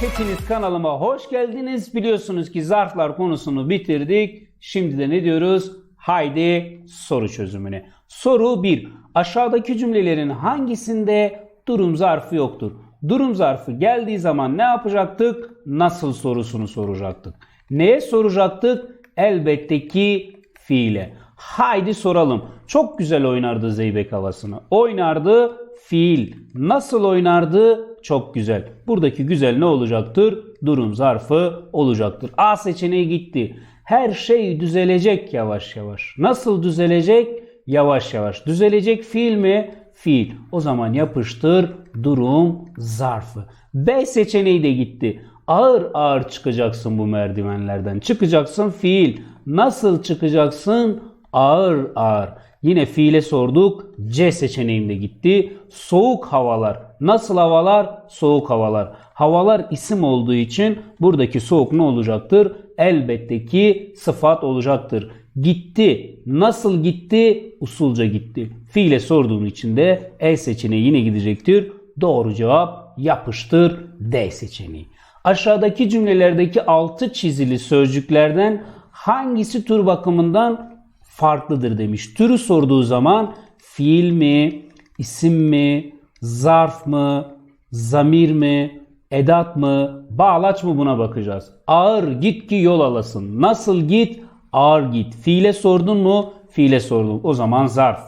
Hepiniz kanalıma hoş geldiniz. Biliyorsunuz ki zarflar konusunu bitirdik. Şimdi de ne diyoruz? Haydi soru çözümüne. Soru 1. Aşağıdaki cümlelerin hangisinde durum zarfı yoktur? Durum zarfı geldiği zaman ne yapacaktık? Nasıl sorusunu soracaktık. Neye soracaktık? Elbette ki fiile. Haydi soralım. Çok güzel oynardı Zeybek havasını. Oynardı fiil. Nasıl oynardı? Çok güzel. Buradaki güzel ne olacaktır? Durum zarfı olacaktır. A seçeneği gitti. Her şey düzelecek yavaş yavaş. Nasıl düzelecek? Yavaş yavaş. Düzelecek fiil mi? Fiil. O zaman yapıştır durum zarfı. B seçeneği de gitti. Ağır ağır çıkacaksın bu merdivenlerden. Çıkacaksın fiil. Nasıl çıkacaksın? Ağır ağır. Yine fiile sorduk. C seçeneğinde gitti. Soğuk havalar. Nasıl havalar? Soğuk havalar. Havalar isim olduğu için buradaki soğuk ne olacaktır? Elbette ki sıfat olacaktır. Gitti. Nasıl gitti? Usulca gitti. Fiile sorduğun için de E seçeneği yine gidecektir. Doğru cevap yapıştır D seçeneği. Aşağıdaki cümlelerdeki altı çizili sözcüklerden hangisi tür bakımından farklıdır demiş. Türü sorduğu zaman fiil mi, isim mi, zarf mı, zamir mi, edat mı, bağlaç mı buna bakacağız. Ağır git ki yol alasın. Nasıl git? Ağır git. Fiile sordun mu? Fiile sordum. O zaman zarf.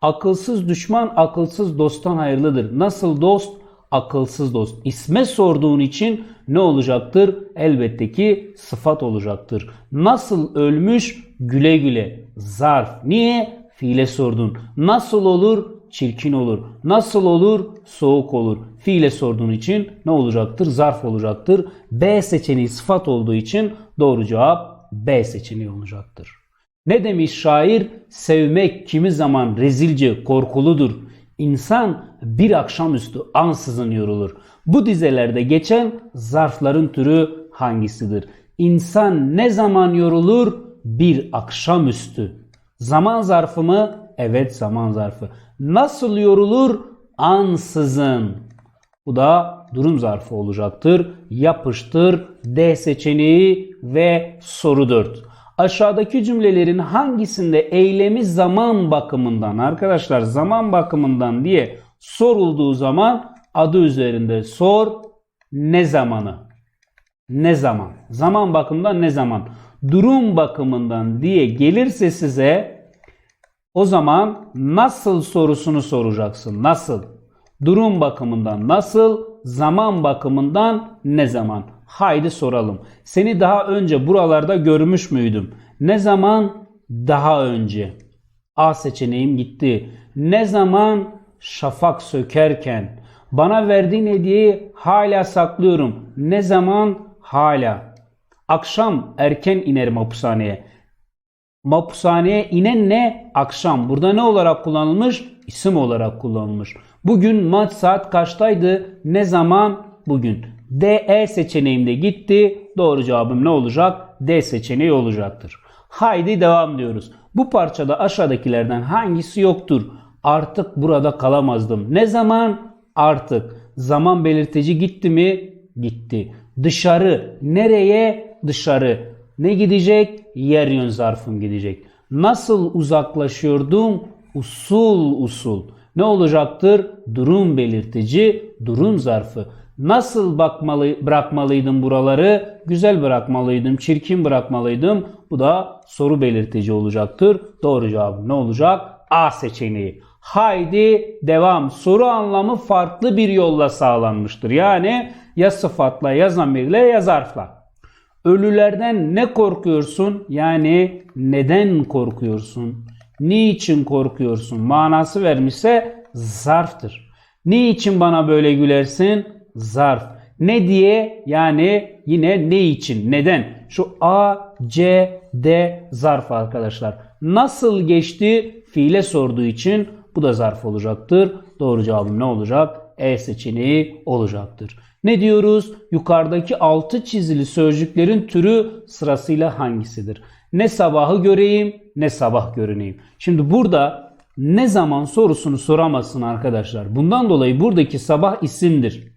Akılsız düşman akılsız dosttan hayırlıdır. Nasıl dost? Akılsız dost. İsme sorduğun için ne olacaktır? Elbette ki sıfat olacaktır. Nasıl ölmüş? Güle güle. Zarf. Niye? Fiile sordun. Nasıl olur? Çirkin olur. Nasıl olur? Soğuk olur. Fiile sorduğun için ne olacaktır? Zarf olacaktır. B seçeneği sıfat olduğu için doğru cevap B seçeneği olacaktır. Ne demiş şair? Sevmek kimi zaman rezilce korkuludur. İnsan bir akşamüstü ansızın yorulur. Bu dizelerde geçen zarfların türü hangisidir? İnsan ne zaman yorulur? Bir akşamüstü. Zaman zarfı mı? Evet zaman zarfı. Nasıl yorulur? Ansızın. Bu da durum zarfı olacaktır. Yapıştır D seçeneği ve soru 4. Aşağıdaki cümlelerin hangisinde eylemi zaman bakımından arkadaşlar zaman bakımından diye sorulduğu zaman adı üzerinde sor ne zamanı? Ne zaman? Zaman bakımından ne zaman? Durum bakımından diye gelirse size o zaman nasıl sorusunu soracaksın. Nasıl? Durum bakımından nasıl? Zaman bakımından ne zaman? Haydi soralım. Seni daha önce buralarda görmüş müydüm? Ne zaman? Daha önce. A seçeneğim gitti. Ne zaman? Şafak sökerken. Bana verdiğin hediyeyi hala saklıyorum. Ne zaman? Hala. Akşam erken inerim hapishaneye. Mapushaneye inen ne? Akşam. Burada ne olarak kullanılmış? İsim olarak kullanılmış. Bugün maç saat kaçtaydı? Ne zaman? Bugün. E seçeneğimde gitti. Doğru cevabım ne olacak? D seçeneği olacaktır. Haydi devam diyoruz. Bu parçada aşağıdakilerden hangisi yoktur? Artık burada kalamazdım. Ne zaman? Artık. Zaman belirtici gitti mi? Gitti. Dışarı. Nereye? Dışarı. Ne gidecek? Yer yön zarfım gidecek. Nasıl uzaklaşıyordum? Usul usul. Ne olacaktır? Durum belirtici, durum zarfı. Nasıl bakmalı, bırakmalıydım buraları? Güzel bırakmalıydım, çirkin bırakmalıydım. Bu da soru belirtici olacaktır. Doğru cevabı ne olacak? A seçeneği. Haydi devam. Soru anlamı farklı bir yolla sağlanmıştır. Yani ya sıfatla ya zamirle ya zarfla. Ölülerden ne korkuyorsun? Yani neden korkuyorsun? Niçin korkuyorsun? Manası vermişse zarftır. Niçin bana böyle gülersin? Zarf. Ne diye? Yani yine ne için? Neden? Şu A, C, D zarf arkadaşlar. Nasıl geçti? Fiile sorduğu için bu da zarf olacaktır. Doğru cevabım ne olacak? E seçeneği olacaktır. Ne diyoruz? Yukarıdaki altı çizili sözcüklerin türü sırasıyla hangisidir? Ne sabahı göreyim ne sabah görüneyim. Şimdi burada ne zaman sorusunu soramazsın arkadaşlar. Bundan dolayı buradaki sabah isimdir.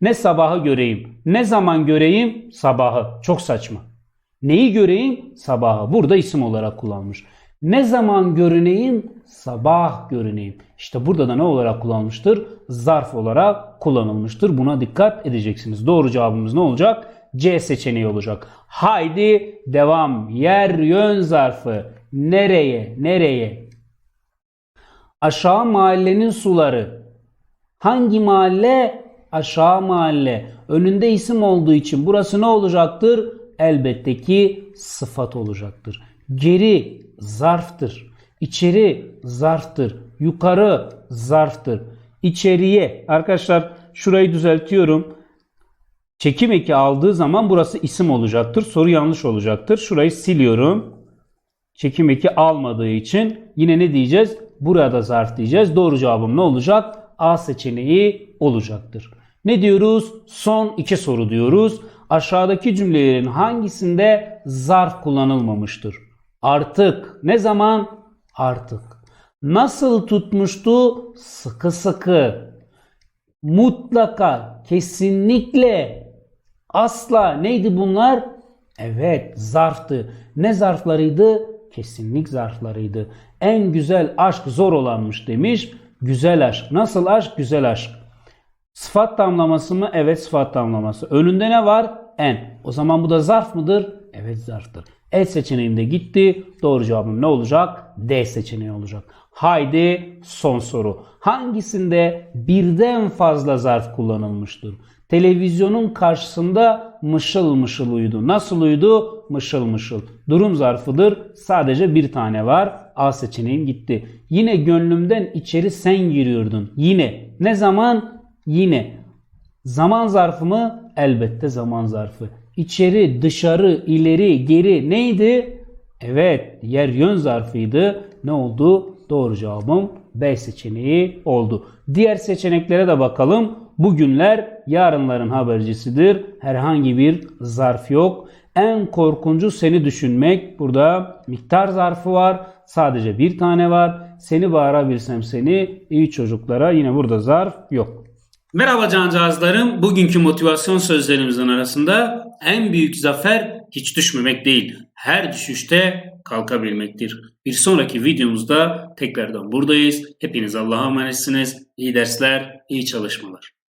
Ne sabahı göreyim. Ne zaman göreyim? Sabahı. Çok saçma. Neyi göreyim? Sabahı. Burada isim olarak kullanmış. Ne zaman görüneyim? Sabah görüneyim. İşte burada da ne olarak kullanılmıştır? Zarf olarak kullanılmıştır. Buna dikkat edeceksiniz. Doğru cevabımız ne olacak? C seçeneği olacak. Haydi devam. Yer yön zarfı. Nereye? Nereye? Aşağı mahallenin suları. Hangi mahalle? Aşağı mahalle. Önünde isim olduğu için burası ne olacaktır? Elbette ki sıfat olacaktır. Geri zarftır. İçeri zarftır. Yukarı zarftır. İçeriye. Arkadaşlar şurayı düzeltiyorum. Çekim eki aldığı zaman burası isim olacaktır. Soru yanlış olacaktır. Şurayı siliyorum. Çekim eki almadığı için yine ne diyeceğiz? Burada zarf diyeceğiz. Doğru cevabım ne olacak? A seçeneği olacaktır. Ne diyoruz? Son iki soru diyoruz. Aşağıdaki cümlelerin hangisinde zarf kullanılmamıştır? Artık. Ne zaman? Artık. Nasıl tutmuştu? Sıkı sıkı. Mutlaka, kesinlikle, asla neydi bunlar? Evet, zarftı. Ne zarflarıydı? Kesinlik zarflarıydı. En güzel aşk zor olanmış demiş. Güzel aşk. Nasıl aşk? Güzel aşk. Sıfat tamlaması mı? Evet sıfat tamlaması. Önünde ne var? En. O zaman bu da zarf mıdır? Evet zarftır. E seçeneğimde gitti. Doğru cevabım ne olacak? D seçeneği olacak. Haydi son soru. Hangisinde birden fazla zarf kullanılmıştır? Televizyonun karşısında mışıl mışıl uyudu. Nasıl uyudu? Mışıl mışıl. Durum zarfıdır. Sadece bir tane var. A seçeneğim gitti. Yine gönlümden içeri sen giriyordun. Yine. Ne zaman? Yine. Zaman zarfı mı? Elbette zaman zarfı. İçeri, dışarı, ileri, geri neydi? Evet, yer yön zarfıydı. Ne oldu? Doğru cevabım B seçeneği oldu. Diğer seçeneklere de bakalım. Bugünler yarınların habercisidir. Herhangi bir zarf yok. En korkuncu seni düşünmek. Burada miktar zarfı var. Sadece bir tane var. Seni bağırabilsem seni. iyi çocuklara yine burada zarf yok. Merhaba cancağızlarım. Bugünkü motivasyon sözlerimizin arasında en büyük zafer hiç düşmemek değil. Her düşüşte kalkabilmektir. Bir sonraki videomuzda tekrardan buradayız. Hepiniz Allah'a emanetsiniz. İyi dersler, iyi çalışmalar.